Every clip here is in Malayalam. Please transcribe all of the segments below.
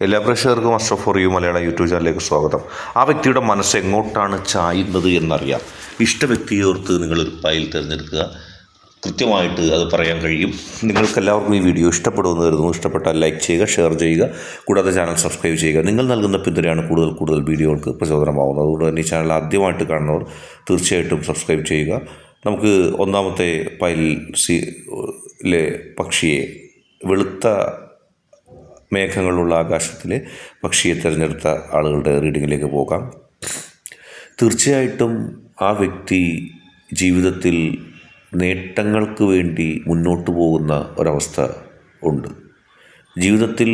എല്ലാ പ്രേക്ഷകർക്കും Ashraf for you Malayalam YouTube ചാനലിലേക്ക് സ്വാഗതം. ആ വ്യക്തിയുടെ മനസ്സ് എങ്ങോട്ടാണ് ചായുന്നത് എന്നറിയാം. ഇഷ്ട വ്യക്തിയെ ഓർത്ത് നിങ്ങളൊരു ഫയൽ തിരഞ്ഞെടുക്കുക. കൃത്യമായിട്ട് അത് പറയാൻ കഴിയും. നിങ്ങൾക്ക് എല്ലാവർക്കും ഈ വീഡിയോ ഇഷ്ടപ്പെടുമെന്ന് കരുതുന്നു. ഇഷ്ടപ്പെട്ടാൽ ലൈക്ക് ചെയ്യുക ഷെയർ ചെയ്യുക. കൂടാതെ ചാനൽ സബ്സ്ക്രൈബ് ചെയ്യുക. നിങ്ങൾ നൽകുന്ന പിന്തുണയാണ് കൂടുതൽ കൂടുതൽ വീഡിയോകൾക്ക് പ്രചോദനമാവുന്നത്. അതുകൊണ്ട് തന്നെ ഈ ചാനൽ ആദ്യമായിട്ട് കാണുന്നവർ തീർച്ചയായിട്ടും സബ്സ്ക്രൈബ് ചെയ്യുക. നമുക്ക് ഒന്നാമത്തെ പൈൽ സി ലെ പക്ഷിയെ വെളുത്ത മേഘങ്ങളുള്ള ആകാശത്തിലെ പക്ഷിയെ തിരഞ്ഞെടുത്ത ആളുകളുടെ റീഡിങ്ങിലേക്ക് പോകാം. തീർച്ചയായിട്ടും ആ വ്യക്തി ജീവിതത്തിൽ നേട്ടങ്ങൾക്ക് വേണ്ടി മുന്നോട്ട് പോകുന്ന ഒരവസ്ഥ ഉണ്ട്. ജീവിതത്തിൽ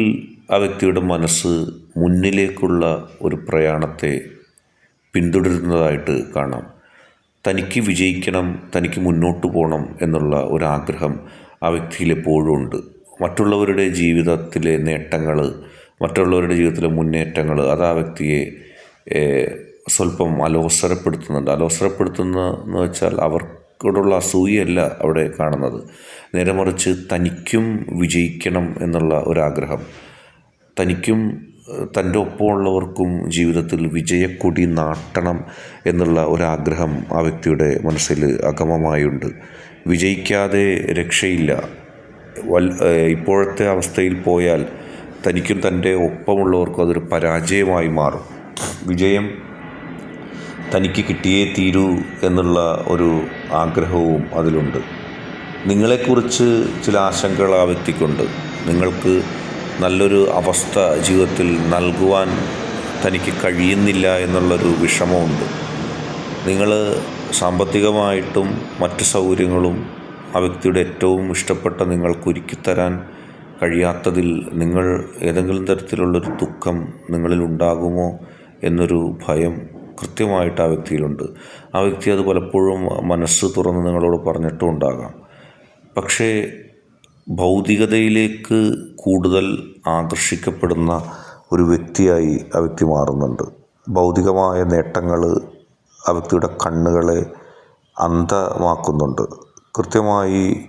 ആ വ്യക്തിയുടെ മനസ്സ് മുന്നിലേക്കുള്ള ഒരു പ്രയാണത്തെ പിന്തുടരുന്നതായിട്ട് കാണാം. തനിക്ക് വിജയിക്കണം തനിക്ക് മുന്നോട്ട് പോകണം എന്നുള്ള ഒരാഗ്രഹം ആ വ്യക്തിയിൽ എപ്പോഴും ഉണ്ട്. മറ്റുള്ളവരുടെ ജീവിതത്തിലെ നേട്ടങ്ങൾ മറ്റുള്ളവരുടെ ജീവിതത്തിലെ മുന്നേറ്റങ്ങൾ അത് ആ വ്യക്തിയെ സ്വല്പം അലോസരപ്പെടുത്തുന്നുണ്ട്. അലോസരപ്പെടുത്തുന്ന എന്ന് വെച്ചാൽ അവർക്കോടുള്ള അസൂയയല്ല അവിടെ കാണുന്നത്. നേരെ മറിച്ച് തനിക്കും വിജയിക്കണം എന്നുള്ള ഒരാഗ്രഹം. തനിക്കും തന്റെ ഒപ്പമുള്ളവർക്കും ജീവിതത്തിൽ വിജയക്കൊടി നാട്ടണം എന്നുള്ള ഒരാഗ്രഹം ആ വ്യക്തിയുടെ മനസ്സിൽ അഗമമായുണ്ട്. വിജയിക്കാതെ രക്ഷയില്ല. ഇപ്പോഴത്തെ അവസ്ഥയിൽ പോയാൽ തനിക്കും തന്റെ ഒപ്പമുള്ളവർക്കും അതൊരു പരാജയമായി മാറും. വിജയം തനിക്ക് കിട്ടിയേ തീരൂ എന്നുള്ള ഒരു ആഗ്രഹവും അതിലുണ്ട്. നിങ്ങളെക്കുറിച്ച് ചില ആശങ്കകൾ ആ വ്യക്തിക്കുണ്ട് നിങ്ങൾക്ക് നല്ലൊരു അവസ്ഥ ജീവിതത്തിൽ നൽകുവാൻ തനിക്ക് കഴിയുന്നില്ല എന്നുള്ളൊരു വിഷമമുണ്ട്. നിങ്ങൾ സാമ്പത്തികമായിട്ടും മറ്റ് സൗകര്യങ്ങളും ആ വ്യക്തിയുടെ ഏറ്റവും ഇഷ്ടപ്പെട്ട നിങ്ങൾക്ക് ഒരുക്കിത്തരാൻ കഴിയാത്തതിൽ നിങ്ങൾ ഏതെങ്കിലും തരത്തിലുള്ളൊരു ദുഃഖം നിങ്ങളിൽ ഉണ്ടാകുമോ എന്നൊരു ഭയം കൃത്യമായിട്ട് ആ വ്യക്തിയിലുണ്ട്. ആ വ്യക്തി അത് പലപ്പോഴും മനസ്സ് തുറന്ന് നിങ്ങളോട് പറഞ്ഞിട്ടും ഉണ്ടാകാം. പക്ഷേ ഭൗതികതയിലേക്ക് കൂടുതൽ ആകർഷിക്കപ്പെടുന്ന ഒരു വ്യക്തിയായി ആ വ്യക്തി മാറുന്നുണ്ട്. ഭൗതികമായ നേട്ടങ്ങൾ ആ വ്യക്തിയുടെ കണ്ണുകളെ അന്ധമാക്കുന്നുണ്ട്. കൃത്യമായി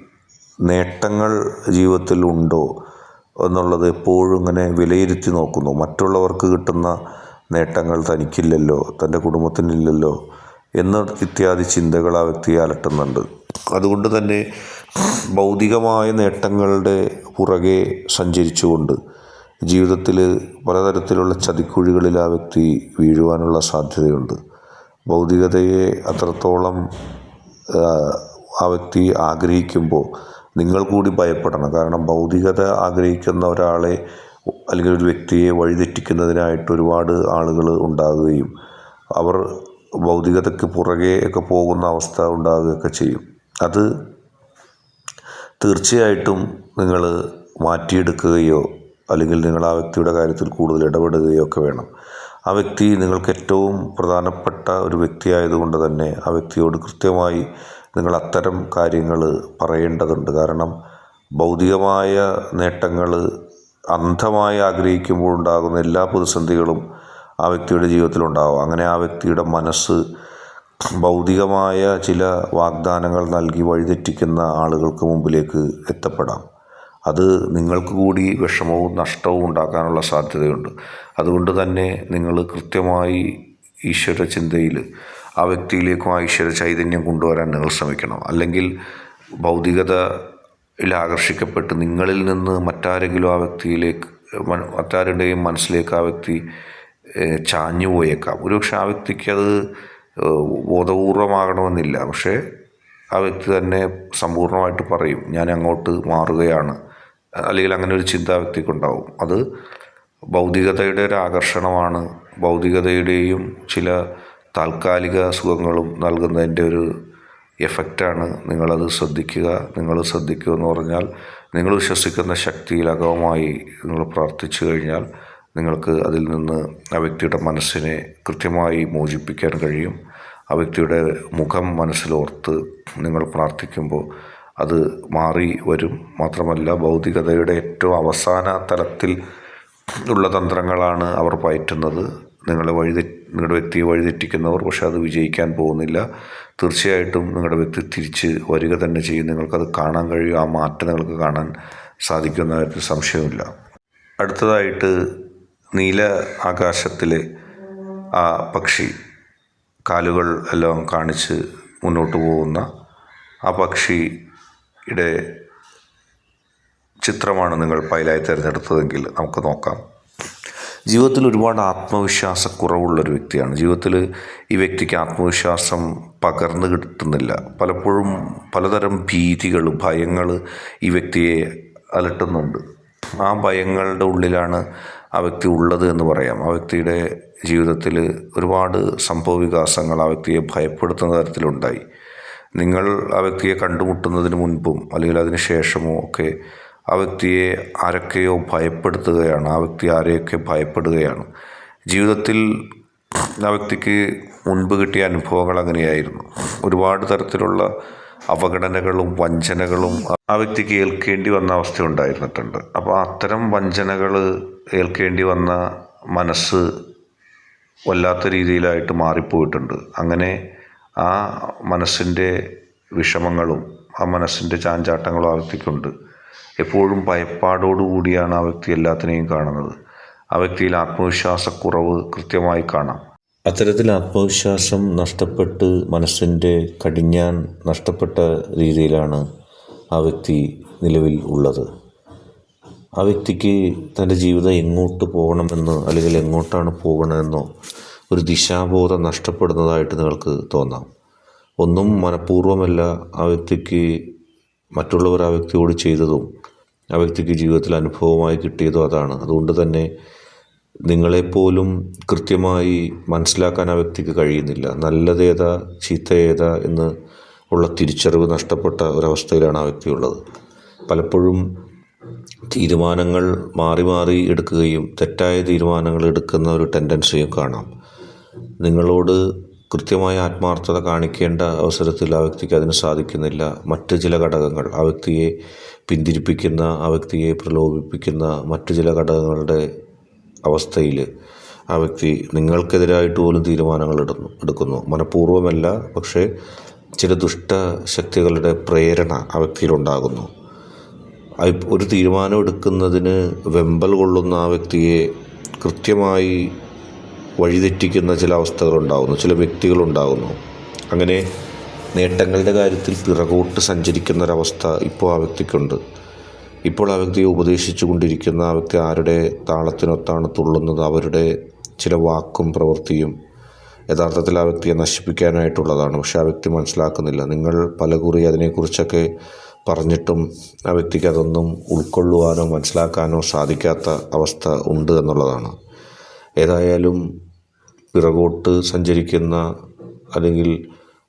നേട്ടങ്ങൾ ജീവിതത്തിൽ ഉണ്ടോ എന്നുള്ളത് എപ്പോഴും ഇങ്ങനെ വിലയിരുത്തി നോക്കുന്നു. മറ്റുള്ളവർക്ക് കിട്ടുന്ന നേട്ടങ്ങൾ തനിക്കില്ലല്ലോ തന്റെ കുടുംബത്തിനില്ലല്ലോ എന്ന് ഇത്യാദി ചിന്തകൾ ആ വ്യക്തിയെ അലട്ടുന്നുണ്ട്. അതുകൊണ്ട് തന്നെ ഭൗതികമായ നേട്ടങ്ങളുടെ പുറകെ സഞ്ചരിച്ചുകൊണ്ട് ജീവിതത്തിൽ പലതരത്തിലുള്ള ചതിക്കുഴികളിൽ ആ വ്യക്തി വീഴുവാനുള്ള സാധ്യതയുണ്ട്. ഭൗതികതയെ അത്രത്തോളം ആ, വ്യക്തി ആഗ്രഹിക്കുമ്പോൾ നിങ്ങൾ കൂടി ഭയപ്പെടണം. കാരണം ഭൗതികത ആഗ്രഹിക്കുന്ന ഒരാളെ അല്ലെങ്കിൽ ഒരു വ്യക്തിയെ വഴിതെറ്റിക്കുന്നതിനായിട്ട് ഒരുപാട് ആളുകൾ ഉണ്ടാകുകയും അവർ ഭൗതികതയ്ക്ക് പുറകെ ഒക്കെ പോകുന്ന അവസ്ഥ ഉണ്ടാകുകയൊക്കെ ചെയ്യും. അത് തീർച്ചയായിട്ടും നിങ്ങൾ മാറ്റിയെടുക്കുകയോ അല്ലെങ്കിൽ നിങ്ങൾ ആ വ്യക്തിയുടെ കാര്യത്തിൽ കൂടുതൽ ഇടപെടുകയോ ഒക്കെ വേണം. ആ വ്യക്തി നിങ്ങൾക്ക് ഏറ്റവും പ്രധാനപ്പെട്ട ഒരു വ്യക്തിയായതുകൊണ്ട് തന്നെ ആ വ്യക്തിയോട് കൃത്യമായി നിങ്ങൾ അത്തരം കാര്യങ്ങൾ പറയേണ്ടതുണ്ട്. കാരണം ഭൗതികമായ നേട്ടങ്ങൾ അന്ധമായി ആഗ്രഹിക്കുമ്പോൾ ഉണ്ടാകുന്ന എല്ലാ പ്രതിസന്ധികളും ആ വ്യക്തിയുടെ ജീവിതത്തിലുണ്ടാകും അങ്ങനെ ആ വ്യക്തിയുടെ മനസ്സ് ഭൗതികമായ ചില വാഗ്ദാനങ്ങൾ നൽകി വഴിതെറ്റിക്കുന്ന ആളുകൾക്ക് മുമ്പിലേക്ക് എത്തപ്പെടാം. അത് നിങ്ങൾക്ക് കൂടി വിഷമവും നഷ്ടവും ഉണ്ടാക്കാനുള്ള സാധ്യതയുണ്ട്. അതുകൊണ്ട് തന്നെ നിങ്ങൾ കൃത്യമായി ഈശ്വര ചിന്തയിൽ ആ വ്യക്തിയിലേക്കും ഈശ്വര ചൈതന്യം കൊണ്ടുവരാൻ നിങ്ങൾ ശ്രമിക്കണം. അല്ലെങ്കിൽ ഭൗതികതയിൽ ആകർഷിക്കപ്പെട്ട് നിങ്ങളിൽ നിന്ന് മറ്റാരെങ്കിലും ആ വ്യക്തിയിലേക്ക് മറ്റാരുടെയും മനസ്സിലേക്ക് ആ വ്യക്തി ചാഞ്ഞു പോയേക്കാം. ഒരുപക്ഷെ ആ വ്യക്തിക്ക് അത് ബോധപൂർവമാകണമെന്നില്ല. പക്ഷേ ആ വ്യക്തി തന്നെ സമ്പൂർണമായിട്ട് പറയും ഞാൻ അങ്ങോട്ട് മാറുകയാണ്. അല്ലെങ്കിൽ അങ്ങനെ ഒരു ചിന്ത വ്യക്തിക്കുണ്ടാവും അത് ഭൗതികതയുടെ ഒരു ആകർഷണമാണ്. ഭൗതികതയുടെയും ചില താൽക്കാലിക സുഖങ്ങളും നൽകുന്നതിന്റെ ഒരു എഫക്റ്റാണ് നിങ്ങളത് ശ്രദ്ധിക്കുക. നിങ്ങൾ ശ്രദ്ധിക്കുക എന്ന് പറഞ്ഞാൽ നിങ്ങൾ വിശ്വസിക്കുന്ന ശക്തിയിൽ അകവുമായി നിങ്ങൾ പ്രാർത്ഥിച്ചു കഴിഞ്ഞാൽ നിങ്ങൾക്ക് അതിൽ നിന്ന് ആ വ്യക്തിയുടെ മനസ്സിനെ കൃത്യമായി മോചിപ്പിക്കാൻ കഴിയും. ആ വ്യക്തിയുടെ മുഖം മനസ്സിലോർത്ത് നിങ്ങൾ പ്രാർത്ഥിക്കുമ്പോൾ അത് മാറി വരും. മാത്രമല്ല ഭൗതികതയുടെ ഏറ്റവും അവസാന തലത്തിൽ ഉള്ള തന്ത്രങ്ങളാണ് അവർ പയറ്റുന്നത്. നിങ്ങളെ വഴിതെ നിങ്ങളുടെ വ്യക്തിയെ വഴിതെറ്റിക്കുന്നവർ പക്ഷെ അത് വിജയിക്കാൻ പോകുന്നില്ല. തീർച്ചയായിട്ടും നിങ്ങളുടെ വ്യക്തി തിരിച്ച് വരിക തന്നെ ചെയ്യും. നിങ്ങൾക്കത് കാണാൻ കഴിയും. ആ മാറ്റം നിങ്ങൾക്ക് കാണാൻ സാധിക്കുന്ന സംശയമില്ല. അടുത്തതായിട്ട് നീല ആകാശത്തിലെ ആ പക്ഷി കാലുകൾ എല്ലാം കാണിച്ച് മുന്നോട്ട് പോകുന്ന ആ പക്ഷിയുടെ ചിത്രമാണ് നിങ്ങൾ പൈലായി തിരഞ്ഞെടുത്തതെങ്കിൽ നമുക്ക് നോക്കാം. ജീവിതത്തിൽ ഒരുപാട് ആത്മവിശ്വാസക്കുറവുള്ളൊരു വ്യക്തിയാണ്. ജീവിതത്തിൽ ഈ വ്യക്തിക്ക് ആത്മവിശ്വാസം പകർന്നു കിട്ടുന്നില്ല. പലപ്പോഴും പലതരം ഭീതികൾ ഭയങ്ങൾ ഈ വ്യക്തിയെ അലട്ടുന്നുണ്ട്. ആ ഭയങ്ങളുടെ ഉള്ളിലാണ് ആ വ്യക്തി ഉള്ളത് എന്ന് പറയാം. ആ വ്യക്തിയുടെ ജീവിതത്തിൽ ഒരുപാട് സംഭവ വികാസങ്ങൾ ആ വ്യക്തിയെ ഭയപ്പെടുത്തുന്ന തരത്തിലുണ്ടായി. നിങ്ങൾ ആ വ്യക്തിയെ കണ്ടുമുട്ടുന്നതിന് മുൻപും അല്ലെങ്കിൽ അതിന് ശേഷമോ ഒക്കെ ആ വ്യക്തിയെ ആരൊക്കെയോ ഭയപ്പെടുത്തുകയാണ് ആ വ്യക്തി ആരെയൊക്കെ ഭയപ്പെടുകയാണ്. ജീവിതത്തിൽ ആ വ്യക്തിക്ക് മുൻപ് കിട്ടിയ അനുഭവങ്ങൾ അങ്ങനെയായിരുന്നു. ഒരുപാട് തരത്തിലുള്ള അവഗണനകളും വഞ്ചനകളും ആ വ്യക്തിക്ക് ഏൽക്കേണ്ടി വന്ന അവസ്ഥ ഉണ്ടായിരുന്നിട്ടുണ്ട്. അപ്പോൾ അത്തരം വഞ്ചനകൾ ഏൽക്കേണ്ടി വന്ന മനസ്സ് വല്ലാത്ത രീതിയിലായിട്ട് മാറിപ്പോയിട്ടുണ്ട്. അങ്ങനെ ആ മനസ്സിന്റെ വിഷമങ്ങളും ആ മനസ്സിന്റെ ചാഞ്ചാട്ടങ്ങളും ആ വ്യക്തിക്കുണ്ട്. എപ്പോഴും ഭയപ്പാടോടുകൂടിയാണ് ആ വ്യക്തി എല്ലാത്തിനെയും കാണുന്നത്. ആ വ്യക്തിയിൽ ആത്മവിശ്വാസക്കുറവ് കൃത്യമായി കാണാം. അത്തരത്തിൽ ആത്മവിശ്വാസം നഷ്ടപ്പെട്ട് മനസ്സിന്റെ കടിഞ്ഞാൻ നഷ്ടപ്പെട്ട രീതിയിലാണ് ആ വ്യക്തി നിലവിൽ ഉള്ളത്. ആ വ്യക്തിക്ക് തന്റെ ജീവിതം എങ്ങോട്ട് പോകണമെന്ന് അല്ലെങ്കിൽ എങ്ങോട്ടാണ് പോകണമെന്നോ ഒരു ദിശാബോധം നഷ്ടപ്പെടുന്നതായിട്ട് നിങ്ങൾക്ക് തോന്നാം. ഒന്നും മനഃപൂർവമല്ല ആ വ്യക്തിക്ക് മറ്റുള്ളവർ ആ വ്യക്തിയോട് ചെയ്തതും ആ വ്യക്തിക്ക് ജീവിതത്തിൽ അനുഭവമായി കിട്ടിയതും അതാണ്. അതുകൊണ്ട് തന്നെ നിങ്ങളെപ്പോലും കൃത്യമായി മനസ്സിലാക്കാൻ ആ വ്യക്തിക്ക് കഴിയുന്നില്ല. നല്ലതേതാ ചീത്ത ഏതാ എന്ന് ഉള്ള തിരിച്ചറിവ് നഷ്ടപ്പെട്ട ഒരവസ്ഥയിലാണ് ആ വ്യക്തിയുള്ളത്. പലപ്പോഴും തീരുമാനങ്ങൾ മാറി മാറി എടുക്കുകയും തെറ്റായ തീരുമാനങ്ങൾ എടുക്കുന്ന ഒരു ടെൻഡൻസിയും കാണാം. നിങ്ങളോട് കൃത്യമായ ആത്മാർത്ഥത കാണിക്കേണ്ട അവസരത്തിൽ ആ വ്യക്തിക്ക് അതിന് സാധിക്കുന്നില്ല. മറ്റ് ചില ഘടകങ്ങൾ ആ വ്യക്തിയെ പിന്തിരിപ്പിക്കുന്ന ആ വ്യക്തിയെ പ്രലോഭിപ്പിക്കുന്ന മറ്റു ചില ഘടകങ്ങളുടെ അവസ്ഥയിൽ ആ വ്യക്തി നിങ്ങൾക്കെതിരായിട്ട് പോലും തീരുമാനങ്ങൾ ഇടുന്നു എടുക്കുന്നു. മനഃപൂർവമല്ല പക്ഷേ ചില ദുഷ്ടശക്തികളുടെ പ്രേരണ ആ വ്യക്തിയിലുണ്ടാകുന്നു. ഒരു തീരുമാനം എടുക്കുന്നതിന് വെമ്പൽ കൊള്ളുന്ന ആ വ്യക്തിയെ കൃത്യമായി വഴിതെറ്റിക്കുന്ന ചില അവസ്ഥകളുണ്ടാകുന്നു ചില വ്യക്തികളുണ്ടാകുന്നു അങ്ങനെ നേട്ടങ്ങളുടെ കാര്യത്തിൽ പിറകോട്ട് സഞ്ചരിക്കുന്ന ഒരവസ്ഥ ഇപ്പോൾ ആ വ്യക്തിക്കുണ്ട്. ഇപ്പോൾ ആ വ്യക്തിയെ ഉപദേശിച്ചു കൊണ്ടിരിക്കുന്ന ആ വ്യക്തി ആരുടെ താളത്തിനൊത്താണ് തുള്ളുന്നത് അവരുടെ ചില വാക്കും പ്രവൃത്തിയും യഥാർത്ഥത്തിൽ ആ വ്യക്തിയെ നശിപ്പിക്കാനായിട്ടുള്ളതാണ്. പക്ഷെ ആ വ്യക്തി മനസ്സിലാക്കുന്നില്ല. നിങ്ങൾ പലകുറി അതിനെക്കുറിച്ചൊക്കെ പറഞ്ഞിട്ടും ആ വ്യക്തിക്ക് അതൊന്നും ഉൾക്കൊള്ളുവാനോ മനസ്സിലാക്കാനോ സാധിക്കാത്ത അവസ്ഥ ഉണ്ട് എന്നുള്ളതാണ്. ഏതായാലും പിറകോട്ട് സഞ്ചരിക്കുന്ന അല്ലെങ്കിൽ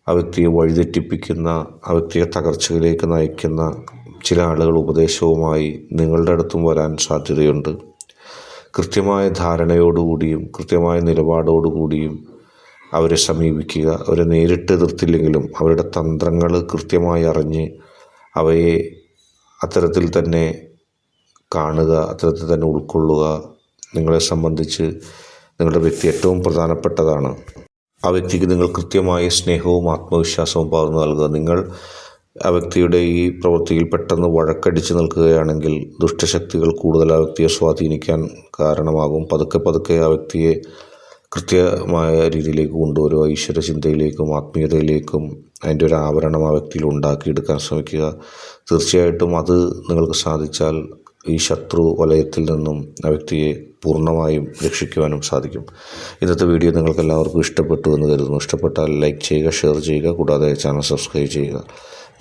ആ വ്യക്തിയെ വഴിതെറ്റിപ്പിക്കുന്ന ആ വ്യക്തിയെ തകർച്ചയിലേക്ക് നയിക്കുന്ന ചില ആളുകൾ ഉപദേശവുമായി നിങ്ങളുടെ അടുത്തും വരാൻ സാധ്യതയുണ്ട്. കൃത്യമായ ധാരണയോടുകൂടിയും കൃത്യമായ നിലപാടോടുകൂടിയും അവരെ സമീപിക്കുക. അവരെ നേരിട്ട് എതിർത്തില്ലെങ്കിലും അവരുടെ തന്ത്രങ്ങൾ കൃത്യമായി അറിഞ്ഞ് അവയെ അത്തരത്തിൽ തന്നെ കാണുക അത്തരത്തിൽ തന്നെ ഉൾക്കൊള്ളുക. നിങ്ങളെ സംബന്ധിച്ച് നിങ്ങളുടെ വ്യക്തി ഏറ്റവും പ്രധാനപ്പെട്ടതാണ്. ആ വ്യക്തിക്ക് നിങ്ങൾ കൃത്യമായ സ്നേഹവും ആത്മവിശ്വാസവും പകർന്നു നൽകുക. നിങ്ങൾ ആ വ്യക്തിയുടെ ഈ പ്രവൃത്തിയിൽ പെട്ടെന്ന് വഴക്കടിച്ച് നിൽക്കുകയാണെങ്കിൽ ദുഷ്ടശക്തികൾ കൂടുതൽ ആ വ്യക്തിയെ സ്വാധീനിക്കാൻ കാരണമാകും. പതുക്കെ പതുക്കെ ആ വ്യക്തിയെ കൃത്യമായ രീതിയിലേക്ക് കൊണ്ടുവരിക. ഈശ്വര ചിന്തയിലേക്കും ആത്മീയതയിലേക്കും അതിന്റെ ഒരു ആവരണം ആ വ്യക്തിയിൽ ഉണ്ടാക്കിയെടുക്കാൻ ശ്രമിക്കുക. തീർച്ചയായിട്ടും അത് നിങ്ങൾക്ക് സാധിച്ചാൽ ഈ ശത്രു വലയത്തിൽ നിന്നും ആ വ്യക്തിയെ പൂർണമായും രക്ഷിക്കുവാനും സാധിക്കും. ഇന്നത്തെ വീഡിയോ നിങ്ങൾക്ക് എല്ലാവർക്കും ഇഷ്ടപ്പെട്ടു എന്ന് കരുതുന്നു. ഇഷ്ടപ്പെട്ടാൽ ലൈക്ക് ചെയ്യുക ഷെയർ ചെയ്യുക കൂടാതെ ചാനൽ സബ്സ്ക്രൈബ് ചെയ്യുക.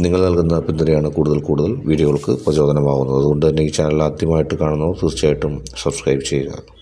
നിങ്ങൾ നൽകുന്ന പിന്തുണയാണ് കൂടുതൽ കൂടുതൽ വീഡിയോകൾക്ക് പ്രചോദനമാകുന്നത്. അതുകൊണ്ട് തന്നെ ഈ ചാനൽ ആദ്യമായിട്ട് കാണുന്നവർ തീർച്ചയായിട്ടും സബ്സ്ക്രൈബ് ചെയ്യുക.